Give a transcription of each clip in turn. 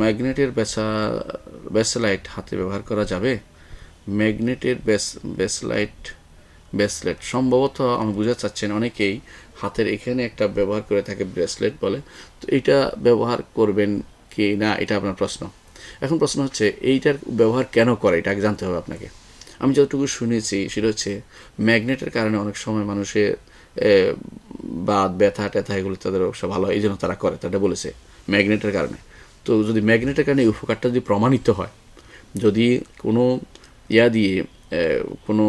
ম্যাগনেটের বেসা, বেসলাইট হাতে ব্যবহার করা যাবে। ম্যাগনেটের বেস, বেসলাইট ব্রেসলেট সম্ভবত আমি বুঝতে চাচ্ছেন অনেকেই হাতের এখানে একটা ব্যবহার করে থাকে ব্রেসলেট বলে। তো এইটা ব্যবহার করবেন কি না, এটা আপনার প্রশ্ন। এখন প্রশ্ন হচ্ছে, এইটার ব্যবহার কেন করে? এটা জানতে হবে আপনাকে। আমি যতটুকু শুনেছি, সেটা হচ্ছে ম্যাগনেটের কারণে অনেক সময় মানুষের বাত, ব্যথা, ট্যাথা, এগুলো তাদের অবশ্য ভালো হয়। এই জন্য তারা করে তাটা বলেছে ম্যাগনেটের কারণে। তো যদি ম্যাগনেটের কারণে উপকারটা যদি প্রমাণিত হয়, যদি কোনো ইয়া দিয়ে কোনো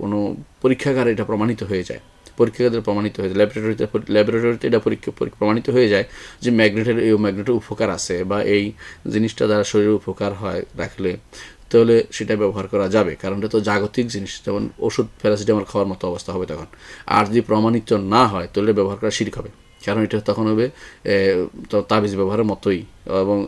কোনো পরীক্ষাগারে এটা প্রমাণিত হয়ে যায়, পরীক্ষাগারে প্রমাণিত হয়ে যায় ল্যাবরেটরিতে ল্যাবরেটরিতে এটা পরীক্ষা প্রমাণিত হয়ে যায় যে ম্যাগনেটের, এই ম্যাগনেটের উপকার আছে বা এই জিনিসটা দ্বারা শরীরের উপকার হয় রাখলে, তাহলে সেটা ব্যবহার করা যাবে। কারণ এটা তো জাগতিক জিনিস, যেমন ওষুধ, প্যারাসিটামল খাওয়ার মতো অবস্থা হবে তখন। আর যদি প্রমাণিত না হয়, তাহলে ব্যবহার করা শিরিক হবে। কারণ এটা তখন হবে? তাবিজ ব্যবহারের মতোই এবং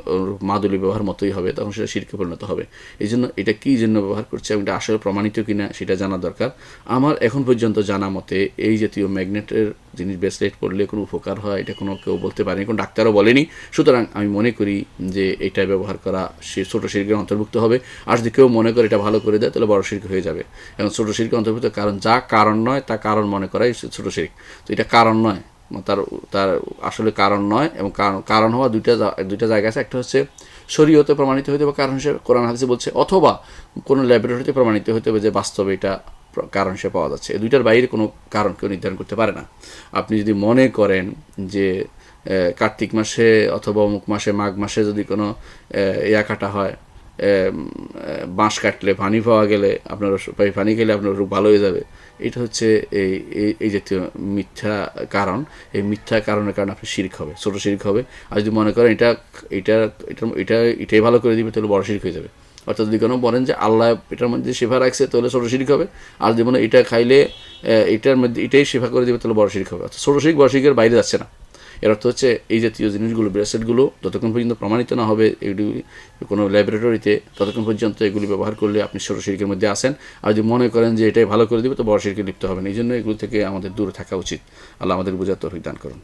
মাদুলি ব্যবহার মতোই হবে, তখন সেটা শিরকে পরিণত হবে। এই জন্য এটা কী জন্য ব্যবহার করছে এবং এটা আসলে প্রমাণিত কিনা সেটা জানা দরকার। আমার এখন পর্যন্ত জানা মতে এই জাতীয় ম্যাগনেটের জিনিস ব্রেসলেট পড়লে কোনো উপকার হয়, এটা কোনো কেউ বলতে পারেনি, কোনো ডাক্তারও বলেনি। সুতরাং আমি মনে করি যে এটা ব্যবহার করা সে ছোটো শিল্পের অন্তর্ভুক্ত হবে। আর যদি কেউ মনে করে এটা ভালো করে দেয়, তাহলে বড় শিল্প হয়ে যাবে। এবং ছোটো শিল্পের অন্তর্ভুক্ত কারণ যা কারণ নয়, তা কারণ মনে করাই ছোটো শিল্প তো এটা কারণ নয়। তার তার আসলে কারণ নয় এবং কারণ কারণ হওয়া দুইটা দুইটা জায়গা আছে। একটা হচ্ছে শরীয়তে প্রমাণিত হতে হবে, কারণ হিসেবে কোরআন হাদিসে বলছে, অথবা কোনো ল্যাবরেটরিতে প্রমাণিত হতে হবে যে বাস্তবে এটা কারণ হিসেবে পাওয়া যাচ্ছে। এই দুইটার বাইরে কোনো কারণ কেউ নির্ধারণ করতে পারে না। আপনি যদি মনে করেন যে কার্তিক মাসে অথবা অমুক মাসে মাঘ মাসে যদি কোনো ইয়া কাটা হয় বাঁশ কাটলে পানি পাওয়া গেলে আপনার ওষ- পানি- খেলে আপনার রোগ ভালো হয়ে যাবে। এটা হচ্ছে এই, এই- জাতীয় মিথ্যা কারণ। এই মিথ্যা কারণের কারণে আপনি শিরিক হবে, ছোটো শিরিক হবে। আর যদি মনে করেন এটা এটা এটা এটা, এটাই ভালো করে দিবে, তাহলে বড় শিরিক হয়ে যাবে। অর্থাৎ যদি কোনো বলেন যে আল্লাহ এটার মধ্যে সেবা রাখছে, তাহলে ছোটো শিরিক হবে। আর যদি মনে এটা খাইলে এটার মধ্যে এটাই সেবা করে দিবে, তাহলে বড় শিরিক হবে। অর্থাৎ ছোটো শিরিক, বড় শিরিকের বাইরে যাচ্ছে না। এর অর্থ হচ্ছে এই জাতীয় জিনিসগুলো ব্রেসলেটগুলো যতক্ষণ পর্যন্ত প্রমাণিত না হবে, এগুলি কোনো ল্যাবরেটরিতে ততক্ষণ পর্যন্ত এগুলি ব্যবহার করলে আপনি ছোটো শিল্পের মধ্যে আসেন আর যদি মনে করেন যে এটাই ভালো করে দেবে, তো বড় শিল্পে লিপ্ত হবেন। এই জন্য এগুলো থেকে আমাদের দূরে থাকা উচিত। আল্লাহ আমাদের বোঝার তরফ দান করুন।